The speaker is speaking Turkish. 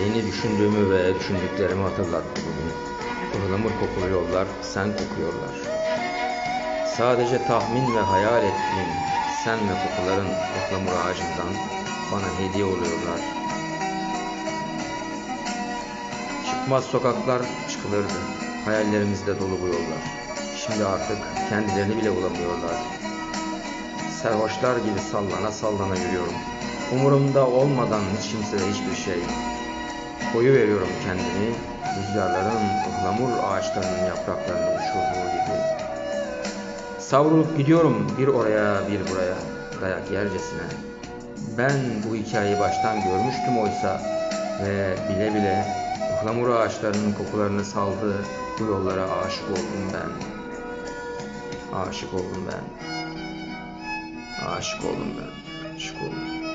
Seni düşündüğümü ve düşündüklerimi hatırlattı bugün. Ihlamur kokulu yollar sen kokuyorlar. Sadece tahmin ve hayal ettiğim sen ve kokuların ıhlamur ağacından bana hediye oluyorlar. Çıkmaz sokaklar çıkılırdı. Hayallerimizde dolu bu yollar. Şimdi artık kendilerini bile bulamıyorlar. Serhoşlar gibi sallana sallana yürüyorum. Umurumda olmadan hiç kimsede hiçbir şey. Koyu veriyorum kendimi rüzgarların ıhlamur ağaçlarının yapraklarını uçurduğu gibi. Savrulup gidiyorum bir oraya bir buraya dayak yercesine. Ben bu hikayeyi baştan görmüştüm oysa ve bile bile ıhlamur ağaçlarının kokularını saldı bu yollara aşık oldum ben. Aşık oldum ben. Aşık oldum ben. Aşık oldum.